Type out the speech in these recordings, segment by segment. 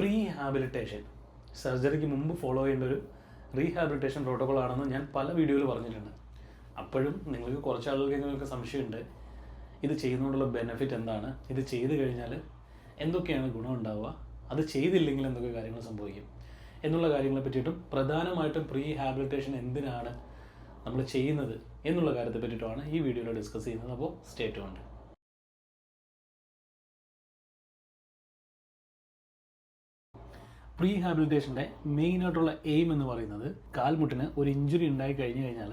Rehabilitation സർജറിക്ക് മുമ്പ് follow ചെയ്യേണ്ട ഒരു റീഹാബിലിറ്റേഷൻ പ്രോട്ടോകോൾ ആണെന്ന് ഞാൻ പല വീഡിയോയിൽ പറഞ്ഞിട്ടുണ്ട്. അപ്പോഴും നിങ്ങൾക്ക് കുറച്ച് ആളുകൾക്ക് നിങ്ങൾക്ക് സംശയമുണ്ട്. ഇത് ചെയ്യുന്നതുകൊണ്ടുള്ള ബെനിഫിറ്റ് എന്താണ്? ഇത് ചെയ്തു കഴിഞ്ഞാൽ എന്തൊക്കെയാണ് ഗുണം ഉണ്ടാവുക? അത് ചെയ്തില്ലെങ്കിൽ എന്തൊക്കെ കാര്യങ്ങൾ സംഭവിക്കും? എന്നുള്ള കാര്യങ്ങളെ പറ്റിയിട്ടും പ്രധാനമായിട്ടും പ്രീഹാബിലിറ്റേഷൻ എന്തിനാണ് നമ്മൾ ചെയ്യുന്നത് എന്നുള്ള കാര്യത്തെ പറ്റിയിട്ടുമാണ് ഈ വീഡിയോയിൽ ഡിസ്കസ് ചെയ്യുന്നത്. അപ്പോൾ സ്റ്റേറ്റ് ഉണ്ട് പ്രീ ഹാബിലിറ്റേഷന്റെ മെയിൻ ആയിട്ടുള്ള എയിം എന്ന് പറയുന്നത് കാൽമുട്ടിന് ഒരു ഇഞ്ചുറി ഉണ്ടായി കഴിഞ്ഞു കഴിഞ്ഞാൽ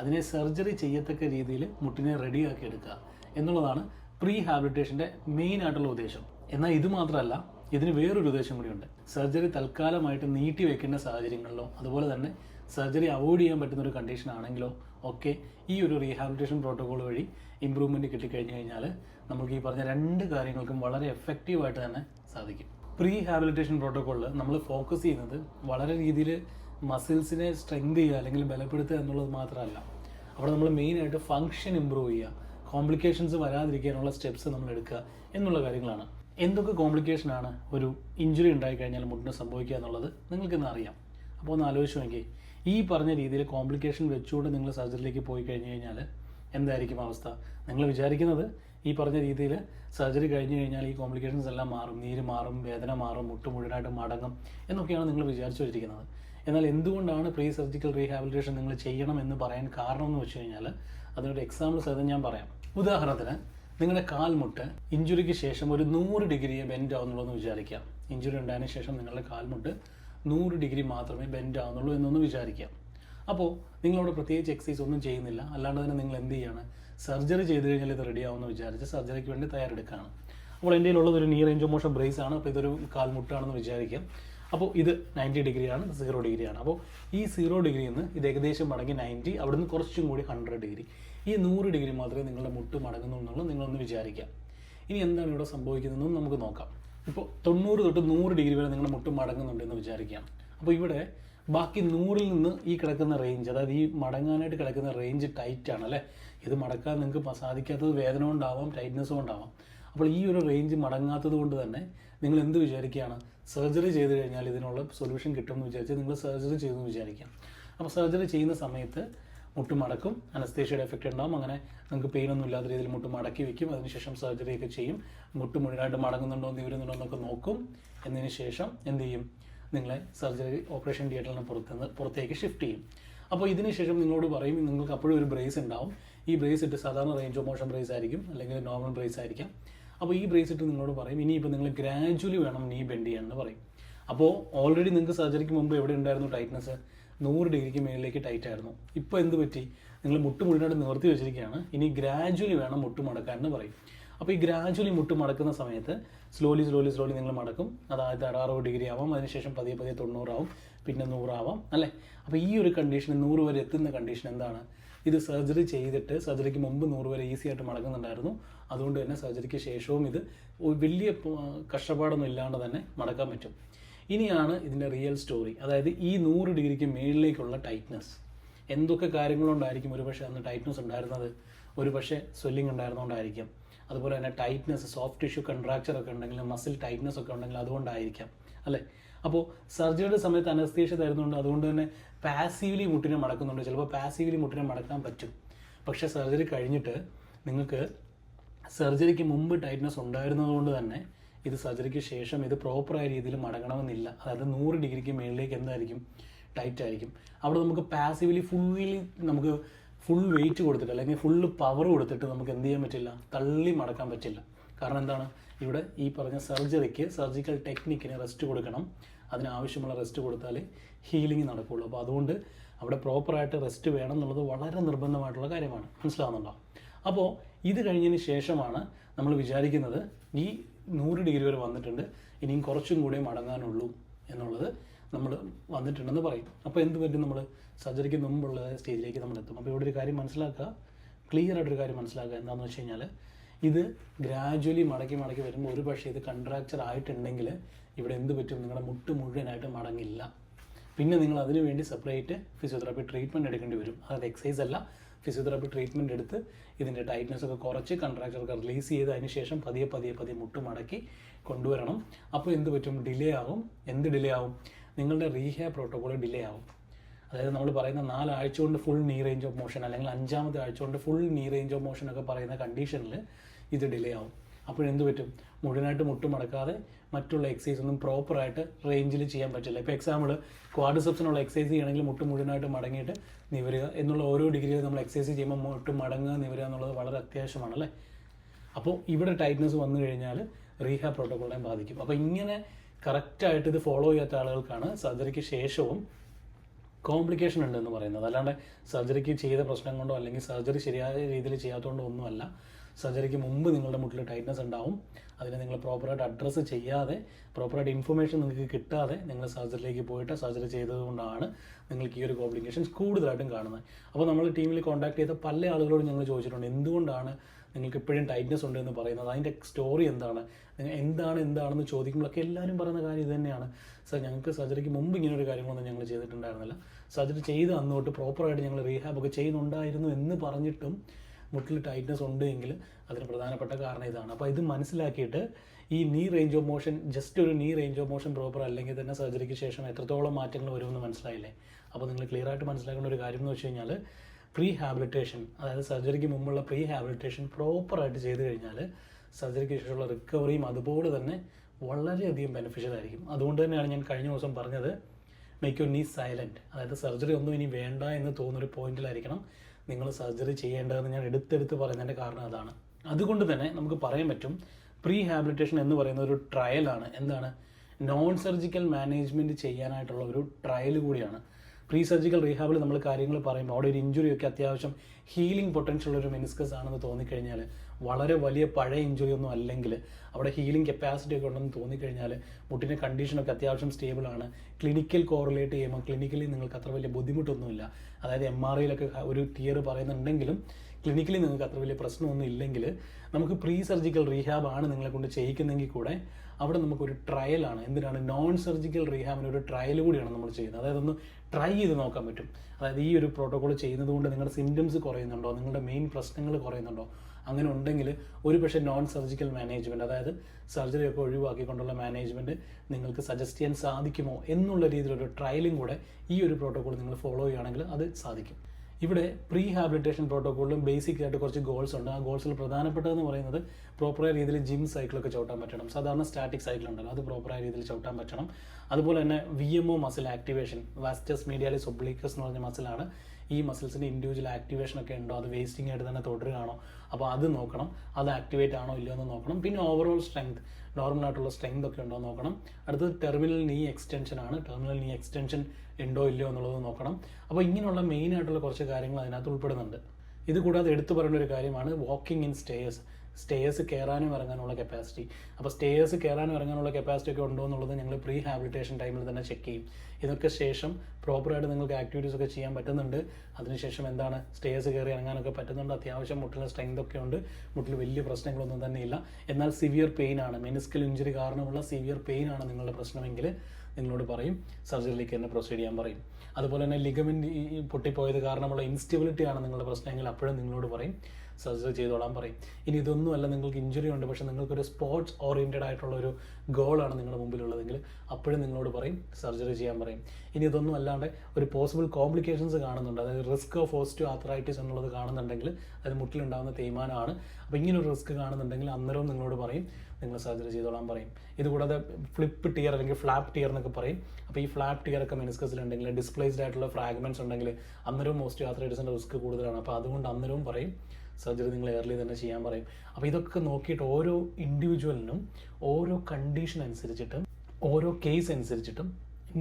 അതിനെ സർജറി ചെയ്യത്തക്ക രീതിയിൽ മുട്ടിനെ റെഡിയാക്കി എടുക്കുക എന്നുള്ളതാണ് പ്രീ ഹാബിലിറ്റേഷന്റെ മെയിൻ ആയിട്ടുള്ള ഉദ്ദേശം. എന്നാൽ ഇത് മാത്രമല്ല ഇതിന് വേറൊരു ഉദ്ദേശം കൂടിയുണ്ട്. സർജറി തൽക്കാലമായിട്ട് നീട്ടി വെക്കേണ്ട സാഹചര്യങ്ങളിലോ അതുപോലെ തന്നെ സർജറി അവോയ്ഡ് ചെയ്യാൻ പറ്റുന്ന ഒരു കണ്ടീഷൻ ആണെങ്കിലോ ഒക്കെ ഈ ഒരു റീഹാബിലിറ്റേഷൻ പ്രോട്ടോകോൾ വഴി ഇമ്പ്രൂവ്മെന്റ് കിട്ടിക്കഴിഞ്ഞ് കഴിഞ്ഞാൽ നമുക്ക് ഈ പറഞ്ഞ രണ്ട് കാര്യങ്ങൾക്കും വളരെ എഫക്റ്റീവായിട്ട് തന്നെ സാധിക്കും. പ്രീ ഹാബിലിറ്റേഷൻ പ്രോട്ടോക്കോളിൽ നമ്മൾ ഫോക്കസ് ചെയ്യുന്നത് വളരെ രീതിയിൽ മസിൽസിനെ സ്ട്രെങ്ത് ചെയ്യുക അല്ലെങ്കിൽ ബലപ്പെടുത്തുക എന്നുള്ളത് മാത്രമല്ല. അവിടെ നമ്മൾ മെയിനായിട്ട് ഫങ്ഷൻ ഇമ്പ്രൂവ് ചെയ്യുക. കോംപ്ലിക്കേഷൻസ് വരാതിരിക്കാനുള്ള സ്റ്റെപ്സ് നമ്മൾ എടുക്കുക എന്നുള്ള കാര്യങ്ങളാണ്. എന്തൊക്കെ കോംപ്ലിക്കേഷൻ ആണ് ഒരു ഇഞ്ചുറി ഉണ്ടായി കഴിഞ്ഞാൽ മുട്ടിന് സംഭവിക്കുക എന്നുള്ളത് നിങ്ങൾക്കിന്ന് അറിയാം. അപ്പോൾ ഒന്ന് ആലോചിച്ച് നോക്കി ഈ പറഞ്ഞ രീതിയിൽ കോംപ്ലിക്കേഷൻ വെച്ചുകൊണ്ട് നിങ്ങൾ സർജറിയിലേക്ക് പോയി കഴിഞ്ഞു കഴിഞ്ഞാൽ എന്തായിരിക്കും അവസ്ഥ? നിങ്ങൾ വിചാരിക്കുന്നത് ഈ പറഞ്ഞ രീതിയിൽ സർജറി കഴിഞ്ഞ് കഴിഞ്ഞാൽ ഈ കോംപ്ലിക്കേഷൻസ് എല്ലാം മാറും നീര് മാറും വേദന മാറും മുട്ട് മുഴുവനായിട്ട് മടങ്ങും എന്നൊക്കെയാണ് നിങ്ങൾ വിചാരിച്ചു വെച്ചിരിക്കുന്നത്. എന്നാൽ എന്തുകൊണ്ടാണ് പ്രീ സർജിക്കൽ റീഹാബിലിറ്റേഷൻ നിങ്ങൾ ചെയ്യണം എന്ന് പറയാൻ കാരണം എന്ന് വെച്ച് കഴിഞ്ഞാൽ അതിനൊരു എക്സാമ്പിൾ സഹിതം ഞാൻ പറയാം. ഉദാഹരണത്തിന് നിങ്ങളുടെ കാൽമുട്ട് ഇഞ്ചുറിക്ക് ശേഷം ഒരു നൂറ് ഡിഗ്രിയെ ബെൻഡ് ആവുന്നുള്ളൂ എന്ന് വിചാരിക്കാം ഇഞ്ചുറി ഉണ്ടായതിനു ശേഷം നിങ്ങളുടെ കാൽമുട്ട് നൂറ് ഡിഗ്രി മാത്രമേ ബെൻഡ് ആവുന്നുള്ളൂ എന്നൊന്ന് വിചാരിക്കാം അപ്പോൾ നിങ്ങളവിടെ പ്രത്യേകിച്ച് എക്സസൈസ് ഒന്നും ചെയ്യുന്നില്ല. അല്ലാണ്ട് തന്നെ നിങ്ങൾ എന്ത് ചെയ്യാണ്? സർജറി ചെയ്ത് കഴിഞ്ഞാൽ ഇത് റെഡി ആവുമെന്ന് വിചാരിച്ച് സർജറിക്ക് വേണ്ടി തയ്യാറെടുക്കുകയാണ്. അപ്പോൾ എന്റെ കയ്യിലുള്ളത് ഒരു നീ റേഞ്ച് മോഷൻ ബ്രേസ് ആണ്. അപ്പോൾ ഇതൊരു കാൽമുട്ടാണെന്ന് വിചാരിക്കാം. അപ്പോൾ ഇത് നയന്റി ഡിഗ്രിയാണ് സീറോ ഡിഗ്രിയാണ് അപ്പോൾ ഈ സീറോ ഡിഗ്രിയിൽ നിന്ന് ഇത് ഏകദേശം മടങ്ങി നയന്റി അവിടെ നിന്ന് കുറച്ചും കൂടി ഹൺഡ്രഡ് ഡിഗ്രി ഈ നൂറ് ഡിഗ്രി മാത്രമേ നിങ്ങളുടെ മുട്ട് മടങ്ങുന്നു എന്നുള്ളത് നിങ്ങളൊന്ന് വിചാരിക്കാം. ഇനി എന്താണ് ഇവിടെ സംഭവിക്കുന്നതെന്ന് നമുക്ക് നോക്കാം. ഇപ്പോൾ തൊണ്ണൂറ് തൊട്ട് നൂറ് ഡിഗ്രി വരെ നിങ്ങളുടെ മുട്ട് മടങ്ങുന്നുണ്ടെന്ന് വിചാരിക്കാം. അപ്പോൾ ഇവിടെ ബാക്കി നൂറിൽ നിന്ന് ഈ കിടക്കുന്ന റേഞ്ച് അതായത് ഈ മടങ്ങാനായിട്ട് കിടക്കുന്ന റേഞ്ച് ടൈറ്റ് ആണ് അല്ലേ? ഇത് മടക്കാൻ നിങ്ങൾക്ക് സാധിക്കാത്തത് വേദന കൊണ്ടാവാം ടൈറ്റ്നസ് കൊണ്ടാവാം. അപ്പോൾ ഈ ഒരു റേഞ്ച് മടങ്ങാത്തത് കൊണ്ട് തന്നെ നിങ്ങൾ എന്ത് വിചാരിക്കുകയാണ്? സർജറി ചെയ്ത് കഴിഞ്ഞാൽ ഇതിനുള്ള സൊല്യൂഷൻ കിട്ടുമെന്ന് വിചാരിച്ച് നിങ്ങൾ സർജറി ചെയ്തെന്ന് വിചാരിക്കാം. അപ്പോൾ സർജറി ചെയ്യുന്ന സമയത്ത് മുട്ട് മടക്കും അനസ്തേഷ്യയുടെ എഫക്റ്റ് ഉണ്ടാവും. അങ്ങനെ നിങ്ങൾക്ക് പെയിൻ ഒന്നും ഇല്ലാത്ത രീതിയിൽ മുട്ട് മടക്കി വയ്ക്കും അതിനുശേഷം സർജറിയൊക്കെ ചെയ്യും. മുട്ട് മുഴുവനായിട്ട് മടങ്ങുന്നുണ്ടോ നീരുന്നുണ്ടോ എന്നൊക്കെ നോക്കും. എന്നതിന് ശേഷം എന്ത് ചെയ്യും? നിങ്ങളെ സർജറി ഓപ്പറേഷൻ തിയേറ്ററിന് പുറത്ത് പുറത്തേക്ക് ഷിഫ്റ്റ് ചെയ്യും. അപ്പോൾ ഇതിനുശേഷം നിങ്ങളോട് പറയും നിങ്ങൾക്ക് അപ്പോഴും ഒരു ബ്രേസ് ഉണ്ടാവും. ഈ ബ്രേസ് ഇട്ട് സാധാരണ റേഞ്ച് ഓഫ് മോഷൻ ബ്രേസ് ആയിരിക്കും അല്ലെങ്കിൽ നോർമൽ ബ്രേസ് ആയിരിക്കാം. അപ്പോൾ ഈ ബ്രേസ് ഇട്ട് നിങ്ങളോട് പറയും ഇനിയിപ്പോൾ നിങ്ങൾ ഗ്രാജുവലി വേണം നീ ബെൻഡ് ചെയ്യാമെന്ന് പറയും. അപ്പോൾ ഓൾറെഡി നിങ്ങൾക്ക് സർജറിക്ക് മുമ്പ് എവിടെ ഉണ്ടായിരുന്നു ടൈറ്റ്നസ് നൂറ് ഡിഗ്രിക്ക് മേളിലേക്ക് ടൈറ്റ് ആയിരുന്നു. ഇപ്പോൾ എന്ത് പറ്റി? നിങ്ങൾ മുട്ട് മുഴുവനായിട്ട് നിവർത്തി വെച്ചിരിക്കുകയാണ്. ഇനി ഗ്രാജുവലി വേണം മുട്ട് മടക്കാൻ എന്ന് പറയും. അപ്പോൾ ഈ ഗ്രാജുവലി മുട്ട് മടക്കുന്ന സമയത്ത് സ്ലോലി സ്ലോലി സ്ലോലി നിങ്ങൾ മടക്കും. അതായത് അറുപത് ഡിഗ്രി ആവാം അതിനുശേഷം പതിയെ പതിയെ തൊണ്ണൂറാവും പിന്നെ നൂറാവാം അല്ലേ? അപ്പോൾ ഈ ഒരു കണ്ടീഷൻ നൂറ് വരെ എത്തുന്ന കണ്ടീഷൻ എന്താണ്? ഇത് സർജറി ചെയ്തിട്ട് സർജറിക്ക് മുമ്പ് നൂറ് വരെ ഈസി ആയിട്ട് മടങ്ങുന്നുണ്ടായിരുന്നു. അതുകൊണ്ട് തന്നെ സർജറിക്ക് ശേഷവും ഇത് വലിയ കഷ്ടപ്പാടൊന്നും ഇല്ലാണ്ട് തന്നെ മടക്കാൻ പറ്റും. ഇനിയാണ് ഇതിന്റെ റിയൽ സ്റ്റോറി അതായത് ഈ നൂറ് ഡിഗ്രിക്ക് മേളിലേക്കുള്ള ടൈറ്റ്നസ് എന്തൊക്കെ കാര്യങ്ങളുണ്ടായിരിക്കും? ഒരു പക്ഷേ അന്ന് ടൈറ്റ്നസ് ഉണ്ടായിരുന്നത്. ഒരു പക്ഷേ സ്വെല്ലിംഗ് ഉണ്ടായിരുന്നുകൊണ്ടായിരിക്കും അതുപോലെ തന്നെ ടൈറ്റ്നസ് സോഫ്റ്റ് ടിഷ്യൂ കൺട്രാക്ചർ ഒക്കെ ഉണ്ടെങ്കിൽ മസിൽ ടൈറ്റ്നസ് ഒക്കെ ഉണ്ടെങ്കിൽ അതുകൊണ്ടായിരിക്കാം. അല്ലേ? അപ്പോൾ സർജറിയുടെ സമയത്ത് അനസ്തേഷ്യ തരുന്നുണ്ട്. അതുകൊണ്ട് തന്നെ പാസീവ്ലി മുട്ടിനെ മടക്കുന്നുണ്ട്. ചിലപ്പോൾ പാസീവ്ലി മുട്ടിനെ മടക്കാൻ പറ്റും. പക്ഷേ സർജറി കഴിഞ്ഞിട്ട് നിങ്ങൾക്ക് സർജറിക്ക് മുമ്പ് ടൈറ്റ്നസ് ഉണ്ടായിരുന്നതുകൊണ്ട് തന്നെ ഇത് സർജറിക്ക് ശേഷം ഇത് പ്രോപ്പറായ രീതിയിൽ മടങ്ങണമെന്നില്ല. അതായത് നൂറ് ഡിഗ്രിക്ക് മേളിലേക്ക് എന്തായിരിക്കും? ടൈറ്റ് ആയിരിക്കും. അവിടെ നമുക്ക് പാസീവ്ലി ഫുള്ളി നമുക്ക് ഫുൾ വെയിറ്റ് കൊടുത്തിട്ട് അല്ലെങ്കിൽ ഫുള്ള് പവർ കൊടുത്തിട്ട് നമുക്ക് എന്ത് ചെയ്യാൻ പറ്റില്ല? തള്ളി മടക്കാൻ പറ്റില്ല. കാരണം എന്താണ്? ഇവിടെ ഈ പറഞ്ഞ സർജറിക്ക് സർജിക്കൽ ടെക്നിക്കിന് റെസ്റ്റ് കൊടുക്കണം. അതിനാവശ്യമുള്ള റെസ്റ്റ് കൊടുത്താലേ ഹീലിംഗ് നടക്കുകയുള്ളൂ അപ്പോൾ അതുകൊണ്ട് അവിടെ പ്രോപ്പറായിട്ട് റെസ്റ്റ് വേണം എന്നുള്ളത് വളരെ നിർബന്ധമായിട്ടുള്ള കാര്യമാണ്. മനസ്സിലാവുന്നുണ്ടോ? അപ്പോൾ ഇത് കഴിഞ്ഞതിന് ശേഷമാണ് നമ്മൾ വിചാരിക്കുന്നത് ഈ നൂറ് ഡിഗ്രി വരെ വന്നിട്ടുണ്ട് ഇനിയും കുറച്ചും കൂടെ മടങ്ങാനുള്ളൂ എന്നുള്ളത് നമ്മൾ വന്നിട്ടുണ്ടെന്ന് പറയും. അപ്പോൾ എന്ത് പറ്റും നമ്മൾ? സർജറിക്ക് മുമ്പുള്ള സ്റ്റേജിലേക്ക് നമ്മൾ എത്തും. അപ്പോൾ ഇവിടെ ഒരു കാര്യം മനസ്സിലാക്കുക ക്ലിയർ ആയിട്ടൊരു കാര്യം മനസ്സിലാക്കുക എന്താണെന്ന് വെച്ച് കഴിഞ്ഞാൽ ഇത് ഗ്രാജ്വലി മടക്കി മടക്കി വരുമ്പോൾ ഒരു പക്ഷേ ഇത് കൺട്രാക്ചർ ആയിട്ടുണ്ടെങ്കിൽ ഇവിടെ എന്ത് പറ്റും? നിങ്ങളുടെ മുട്ട് മുഴുവനായിട്ട് മടങ്ങില്ല. പിന്നെ നിങ്ങൾ അതിനു വേണ്ടി സെപ്പറേറ്റ് ഫിസിയോതെറാപ്പി ട്രീറ്റ്മെന്റ് എടുക്കേണ്ടി വരും. അതായത് എക്സസൈസ് അല്ല ഫിസിയോതെറാപ്പി ട്രീറ്റ്മെന്റ് എടുത്ത് ഇതിന്റെ ടൈറ്റ്നസ് ഒക്കെ കുറച്ച് കൺട്രാക്ചർ ഒക്കെ റിലീസ് ചെയ്ത് അതിന് ശേഷം പതിയെ പതിയെ പതിയെ മുട്ട് മടക്കി കൊണ്ടുവരണം. അപ്പോൾ എന്ത് പറ്റും? ഡിലേ ആവും. എന്ത് ഡിലേ ആവും? നിങ്ങളുടെ റീഹാബ് പ്രോട്ടോകോൾ ഡിലേ ആവും. അതായത് നമ്മൾ പറയുന്ന നാലാഴ്ച കൊണ്ട് ഫുൾ നീ റേഞ്ച് ഓഫ് മോഷൻ അല്ലെങ്കിൽ അഞ്ചാമത്തെ ആഴ്ച കൊണ്ട് ഫുൾ നീ റേഞ്ച് ഓഫ് മോഷൻ ഒക്കെ പറയുന്ന കണ്ടീഷനിൽ ഇത് ഡിലേ ആവും. അപ്പോൾ എന്ത് പറ്റും? മുഴുവനായിട്ട് മുട്ടും മടക്കാതെ മറ്റുള്ള എക്സസൈസ് ഒന്നും പ്രോപ്പറായിട്ട് റേഞ്ചിൽ ചെയ്യാൻ പറ്റില്ല. ഇപ്പോൾ എക്സാമ്പിൾ ക്വാഡ്രിസെപ്സിനുള്ള എക്സസൈസ് ചെയ്യണമെങ്കിൽ മുട്ടും മുഴുവനായിട്ട് മടങ്ങിയിട്ട് നിവരുക എന്നുള്ള ഓരോ ഡിഗ്രിയിൽ നമ്മൾ എക്സസൈസ് ചെയ്യുമ്പോൾ മുട്ടും മടങ്ങുക നിവരുക എന്നുള്ളത് വളരെ അത്യാവശ്യമാണ് അല്ലേ? അപ്പോൾ ഇവിടെ ടൈറ്റ്നസ് വന്നു കഴിഞ്ഞാൽ റീഹാബ് പ്രോട്ടോക്കോളിനെ ബാധിക്കും. അപ്പോൾ ഇങ്ങനെ കറക്റ്റായിട്ട് ഇത് ഫോളോ ചെയ്യാത്ത ആളുകൾക്കാണ് സർജറിക്ക് ശേഷവും കോംപ്ലിക്കേഷൻ ഉണ്ടെന്ന് പറയുന്നത്. അല്ലാണ്ട് സർജറിക്ക് ചെയ്ത പ്രശ്നം കൊണ്ടോ അല്ലെങ്കിൽ സർജറി ശരിയായ രീതിയിൽ ചെയ്യാത്തതുകൊണ്ടോ ഒന്നുമല്ല. സർജറിക്ക് മുമ്പ് നിങ്ങളുടെ മുട്ടിൽ ടൈറ്റ്നസ് ഉണ്ടാവും. അതിനെ നിങ്ങൾ പ്രോപ്പറായിട്ട് അഡ്രസ്സ് ചെയ്യാതെ പ്രോപ്പറായിട്ട് ഇൻഫർമേഷൻ നിങ്ങൾക്ക് കിട്ടാതെ നിങ്ങൾ സർജറിയിലേക്ക് പോയിട്ട് സർജറി ചെയ്തതുകൊണ്ടാണ് നിങ്ങൾക്ക് ഈ ഒരു കോംപ്ലിക്കേഷൻസ് കൂടുതലായിട്ടും കാണുന്നത്. അപ്പോൾ നമ്മൾ ടീമിൽ കോൺടാക്ട് ചെയ്ത പല ആളുകളോട് ഞങ്ങൾ ചോദിച്ചിട്ടുണ്ട് എന്തുകൊണ്ടാണ് നിങ്ങൾക്ക് ഇപ്പോഴും ടൈറ്റ്നസ് ഉണ്ട് എന്ന് പറയുന്നത്? അതിന്റെ സ്റ്റോറി എന്താണ്? നിങ്ങൾ എന്താണ് എന്താണെന്ന് ചോദിക്കുമ്പോഴൊക്കെ എല്ലാവരും പറയുന്ന കാര്യം ഇത് തന്നെയാണ് സർ ഞങ്ങൾക്ക് സർജറിക്ക് മുമ്പ് ഇങ്ങനെ ഒരു കാര്യങ്ങളൊന്നും ഞങ്ങൾ ചെയ്തിട്ടുണ്ടായിരുന്നില്ല. സർജറി ചെയ്ത് അന്ന് തൊട്ട് പ്രോപ്പറായിട്ട് ഞങ്ങൾ റീഹാബ് ഒക്കെ ചെയ്യുന്നുണ്ടായിരുന്നു എന്ന് പറഞ്ഞിട്ടും മുട്ടിൽ ടൈറ്റ്നസ് ഉണ്ട് എങ്കിൽ അതിന് പ്രധാനപ്പെട്ട കാരണം ഇതാണ്. അപ്പോൾ ഇത് മനസ്സിലാക്കിയിട്ട് ഈ നീ റേഞ്ച് ഓഫ് മോഷൻ ജസ്റ്റ് ഒരു നീ റേഞ്ച് ഓഫ് മോഷൻ പ്രോപ്പർ അല്ലെങ്കിൽ തന്നെ സർജറിക്ക് ശേഷം എത്രത്തോളം മാറ്റങ്ങൾ വരുമെന്ന് മനസ്സിലായില്ലേ? അപ്പോൾ നിങ്ങൾ ക്ലിയർ ആയിട്ട് മനസ്സിലാക്കേണ്ട ഒരു കാര്യം എന്ന് വെച്ച് കഴിഞ്ഞാൽ പ്രീ ഹാബിലിറ്റേഷൻ അതായത് സർജറിക്ക് മുമ്പുള്ള പ്രീ ഹാബിലിറ്റേഷൻ പ്രോപ്പറായിട്ട് ചെയ്ത് കഴിഞ്ഞാൽ സർജറിക്ക് ശേഷമുള്ള റിക്കവറിയും അതുപോലെ തന്നെ വളരെയധികം ബെനിഫിഷ്യൽ ആയിരിക്കും. അതുകൊണ്ട് തന്നെയാണ് ഞാൻ കഴിഞ്ഞ ദിവസം പറഞ്ഞത് മേക്ക് യു നീ സൈലന്റ് അതായത് സർജറി ഒന്നും ഇനി വേണ്ട എന്ന് തോന്നുന്നൊരു പോയിന്റിലായിരിക്കണം നിങ്ങൾ സർജറി ചെയ്യേണ്ടതെന്ന് ഞാൻ എടുത്തെടുത്ത് പറയുന്നതിന്റെ കാരണം അതാണ്. അതുകൊണ്ട് തന്നെ നമുക്ക് പറയാൻ പറ്റും പ്രീ ഹാബിലിറ്റേഷൻ എന്ന് പറയുന്ന ഒരു ട്രയലാണ് എന്താണ്? നോൺ സർജിക്കൽ മാനേജ്മെന്റ് ചെയ്യാനായിട്ടുള്ള ഒരു ട്രയൽ കൂടിയാണ്. പ്രീ സർജിക്കൽ റീഹാബിൽ നമ്മൾ കാര്യങ്ങൾ പറയുമ്പോൾ അവിടെ ഒരു ഇഞ്ചുറി ഒക്കെ അത്യാവശ്യം ഹീലിംഗ് പൊട്ടൻഷ്യൽ ഒരു മെനിസ്കസ് ആണെന്ന് തോന്നിക്കഴിഞ്ഞാൽ വളരെ വലിയ പഴയ ഇഞ്ചുറി ഒന്നും അല്ലെങ്കിൽ അവിടെ ഹീലിംഗ് കപ്പാസിറ്റി ഒക്കെ ഉണ്ടെന്ന് തോന്നിക്കഴിഞ്ഞാൽ മുട്ടിന്റെ കണ്ടീഷനൊക്കെ അത്യാവശ്യം സ്റ്റേബിൾ ആണ്. ക്ലിനിക്കൽ കോറിലേറ്റ് ചെയ്യുമ്പോൾ ക്ലിനിക്കലി നിങ്ങൾക്ക് അത്ര വലിയ ബുദ്ധിമുട്ടൊന്നുമില്ല. അതായത് എം ആർ ഐയിലൊക്കെ ഒരു ടിയർ പറയുന്നുണ്ടെങ്കിലും ക്ലിനിക്കലി നിങ്ങൾക്ക് അത്ര വലിയ പ്രശ്നമൊന്നും ഇല്ലെങ്കിൽ നമുക്ക് പ്രീ സർജിക്കൽ റീഹാബ് ആണ് നിങ്ങളെ കൊണ്ട് ചെയ്യിക്കുന്നെങ്കിൽ കൂടെ അവിടെ നമുക്കൊരു ട്രയലാണ് എന്തിനാണ്? നോൺ സർജിക്കൽ റീഹാബിന് ഒരു ട്രയൽ കൂടിയാണ് നമ്മൾ ചെയ്യുന്നത്. അതായത് ഒന്ന് ട്രൈ ചെയ്ത് നോക്കാൻ പറ്റും. അതായത് ഈ ഒരു പ്രോട്ടോകോൾ ചെയ്യുന്നത് കൊണ്ട് നിങ്ങളുടെ സിംറ്റംസ് കുറയുന്നുണ്ടോ? നിങ്ങളുടെ മെയിൻ പ്രശ്നങ്ങൾ കുറയുന്നുണ്ടോ? അങ്ങനെ ഉണ്ടെങ്കിൽ ഒരു പക്ഷേ നോൺ സർജിക്കൽ മാനേജ്മെന്റ് അതായത് സർജറി ഒക്കെ ഒഴിവാക്കിക്കൊണ്ടുള്ള മാനേജ്മെന്റ് നിങ്ങൾക്ക് സജസ്റ്റ് ചെയ്യാൻ സാധിക്കുമോ എന്നുള്ള രീതിയിലൊരു ട്രയലും കൂടെ ഈ ഒരു പ്രോട്ടോകോൾ നിങ്ങൾ ഫോളോ ചെയ്യുകയാണെങ്കിൽ അത് സാധിക്കും. ഇവിടെ പ്രീ ഹാബിലിറ്റേഷൻ പ്രോട്ടോക്കോളിലും ബേസിക് ആയിട്ട് കുറച്ച് ഗോൾസ് ഉണ്ട്. ആ ഗോൾസിൽ പ്രധാനപ്പെട്ടതെന്ന് പറയുന്നത് പ്രോപ്പറായ രീതിയിൽ ജിം സൈക്കിളൊക്കെ ചവിട്ടാൻ പറ്റണം. സാധാരണ സ്റ്റാറ്റിക് സൈക്കിൾ ഉണ്ടല്ലോ അത് പ്രോപ്പറായ രീതിയിൽ ചവിട്ടാൻ പറ്റണം. അതുപോലെ തന്നെ V M O muscle activation vastus medialis obliquus എന്ന് പറഞ്ഞ മസിലാണ് ഈ മസിൽസിന്റെ ഇൻഡിവിജ്വൽ ആക്ടിവേഷൻ ഒക്കെ ഉണ്ടോ? അത് വേസ്റ്റിംഗ് ആയിട്ട് തന്നെ തുടരുകയാണോ? അപ്പോൾ അത് നോക്കണം. അത് ആക്ടിവേറ്റ് ആണോ ഇല്ലയോ എന്ന് നോക്കണം. പിന്നെ ഓവറോൾ സ്ട്രെങ്ത് നോർമൽ ആയിട്ടുള്ള സ്ട്രെങ്ത് ഒക്കെ ഉണ്ടോ എന്ന് നോക്കണം. അടുത്തത് ടെർമിനൽ നീ എക്സ്റ്റൻഷൻ ആണ്. ടെർമിനൽ നീ എക്സ്റ്റൻഷൻ ഉണ്ടോ ഇല്ലയോ എന്നുള്ളത് നോക്കണം. അപ്പോൾ ഇങ്ങനെയുള്ള മെയിൻ ആയിട്ടുള്ള കുറച്ച് കാര്യങ്ങൾ അതിനകത്ത് ഉൾപ്പെടുന്നുണ്ട്. ഇത് കൂടാതെ എടുത്തു പറയേണ്ട ഒരു കാര്യമാണ് വാക്കിംഗ് ഇൻ സ്റ്റേയേഴ്സ് സ്റ്റേയേഴ്സ് കയറാനും ഇറങ്ങാനുള്ള കപ്പാസിറ്റി അപ്പോൾ സ്റ്റേഴ്സ് കയറാനും ഇറങ്ങാനുള്ള കപ്പാസിറ്റി ഒക്കെ ഉണ്ടോ എന്നുള്ളത് ഞങ്ങൾ പ്രീ ഹാബിലിറ്റേഷൻ ടൈമിൽ തന്നെ ചെക്ക് ചെയ്യും. ഇതൊക്കെ ശേഷം പ്രോപ്പറായിട്ട് നിങ്ങൾക്ക് ആക്ടിവിറ്റീസ് ഒക്കെ ചെയ്യാൻ പറ്റുന്നുണ്ട്. അതിനുശേഷം എന്താണ്? സ്റ്റേഴ്സ് കയറി ഇറങ്ങാനൊക്കെ പറ്റുന്നുണ്ട്. അത്യാവശ്യം മുട്ടിലെ സ്ട്രെങ്ത് ഒക്കെ ഉണ്ട്. മുട്ടിൽ വലിയ പ്രശ്നങ്ങളൊന്നും തന്നെ ഇല്ല. എന്നാൽ സിവിയർ പെയിൻ ആണ്. മെനിസ്കൽ ഇഞ്ചുറി കാരണമുള്ള സിവിയർ പെയിൻ ആണ് നിങ്ങളുടെ പ്രശ്നമെങ്കിൽ നിങ്ങളോട് പറയും. സർജറിയിലേക്ക് തന്നെ പ്രൊസീഡ് ചെയ്യാൻ പറയും. അതുപോലെ തന്നെ ലിഗമെന്റ് ഈ പൊട്ടിപ്പോയത് കാരണമുള്ള ഇൻസ്റ്റെബിലിറ്റി ആണ് നിങ്ങളുടെ പ്രശ്നമെങ്കിൽ അപ്പോഴും നിങ്ങളോട് പറയും. സർജറി ചെയ്തോളാൻ പറയും. ഇനി ഇതൊന്നുമല്ല നിങ്ങൾക്ക് ഇഞ്ചുറി ഉണ്ട് പക്ഷേ നിങ്ങൾക്കൊരു സ്പോർട്സ് ഓറിയന്റഡ് ആയിട്ടുള്ള ഒരു ഗോളാണ് നിങ്ങളുടെ മുമ്പിലുള്ളതെങ്കിൽ അപ്പോഴും നിങ്ങളോട് പറയും സർജറി ചെയ്യാൻ പറയും. ഇനി ഇതൊന്നും അല്ലാണ്ട് ഒരു പോസിബിൾ കോംപ്ലിക്കേഷൻസ് കാണുന്നുണ്ട്. അതായത് റിസ്ക് ഓഫ് ഓസ്റ്റോ ആത്രൈറ്റിസ് എന്നുള്ളത് കാണുന്നുണ്ടെങ്കിൽ അത് മുട്ടിലുണ്ടാകുന്ന തേയ്മാനമാണ്. അപ്പോൾ ഇങ്ങനെ ഒരു റിസ്ക് കാണുന്നുണ്ടെങ്കിൽ അന്നേരവും നിങ്ങളോട് പറയും നിങ്ങൾ സർജറി ചെയ്തോളാൻ പറയും. ഇതുകൂടാതെ ഫ്ലിപ്പ് ടിയർ അല്ലെങ്കിൽ ഫ്ലാപ്പ് ടിയർ എന്നൊക്കെ പറയും. അപ്പോൾ ഈ ഫ്ലാപ്പ് ടിയർ ഒക്കെ മെനിസ്കസിലുണ്ടെങ്കിൽ ഡിസ്പ്ലേസ്ഡ് ആയിട്ടുള്ള ഫ്രാഗ്മെന്റ്സ് ഉണ്ടെങ്കിൽ അന്നേരവും മോസ്റ്റ് ആത്രൈറ്റിസിന്റെ റിസ്ക് കൂടുതലാണ്. അപ്പോൾ അതുകൊണ്ട് അന്നേരവും പറയും സർജറി നിങ്ങൾ എയർലി തന്നെ ചെയ്യാൻ പറയും. അപ്പോൾ ഇതൊക്കെ നോക്കിയിട്ട് ഓരോ ഇൻഡിവിജ്വലിനും ഓരോ കണ്ടീഷൻ അനുസരിച്ചിട്ടും ഓരോ കേസ് അനുസരിച്ചിട്ടും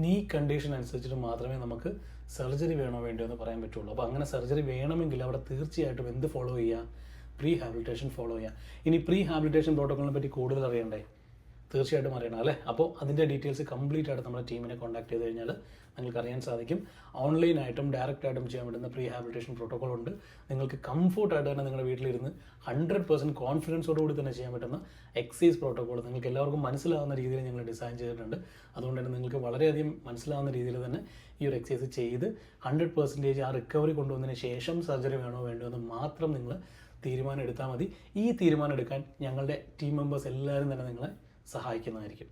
നീ കണ്ടീഷൻ അനുസരിച്ചിട്ട് മാത്രമേ നമുക്ക് സർജറി വേണോ വേണ്ടോ എന്ന് പറയാൻ പറ്റുള്ളൂ. അപ്പോൾ അങ്ങനെ സർജറി വേണമെങ്കിൽ അവിടെ തീർച്ചയായിട്ടും എന്ത് ഫോളോ ചെയ്യുക പ്രീ ഹാബിലിറ്റേഷൻ ഫോളോ ചെയ്യാം. ഇനി പ്രീ ഹാബിലിറ്റേഷൻ പ്രോട്ടോക്കോളിനെ പറ്റി കൂടുതൽ അറിയണ്ടേ? തീർച്ചയായിട്ടും അറിയണം അല്ലേ? അപ്പോൾ അതിന്റെ ഡീറ്റെയിൽസ് കംപ്ലീറ്റ് ആയിട്ട് നമ്മുടെ ടീമിനെ കോൺടാക്ട് ചെയ്ത് കഴിഞ്ഞാൽ നിങ്ങൾക്ക് അറിയാൻ സാധിക്കും. ഓൺലൈനായിട്ടും ഡയറക്റ്റ് ആയിട്ടും ചെയ്യാൻ പറ്റുന്ന പ്രീ ഹാബിലിറ്റേഷൻ പ്രോട്ടോകോൾ ഉണ്ട്. നിങ്ങൾക്ക് കംഫർട്ടായിട്ട് തന്നെ നിങ്ങളുടെ വീട്ടിലിരുന്ന് ഹൺഡ്രഡ് പെർസെന്റ് കോൺഫിഡൻസോടുകൂടി തന്നെ ചെയ്യാൻ പറ്റുന്ന എക്സൈസ് പ്രോട്ടോകോൾ നിങ്ങൾക്ക് എല്ലാവർക്കും മനസ്സിലാവുന്ന രീതിയിൽ ഞങ്ങൾ ഡിസൈൻ ചെയ്തിട്ടുണ്ട്. അതുകൊണ്ട് തന്നെ നിങ്ങൾക്ക് വളരെയധികം മനസ്സിലാവുന്ന രീതിയിൽ തന്നെ ഈ ഒരു എക്സൈസ് ചെയ്ത് ഹൺഡ്രഡ് പെർസെന്റേജ് ആ റിക്കവറി കൊണ്ടുവന്നതിന് ശേഷം സർജറി വേണോ വേണ്ടോ എന്ന് മാത്രം നിങ്ങൾ തീരുമാനം എടുത്താൽ മതി. ഈ തീരുമാനം എടുക്കാൻ ഞങ്ങളുടെ ടീം മെമ്പേഴ്സ് എല്ലാവരും തന്നെ നിങ്ങളെ സഹായിക്കുന്നതായിരിക്കും.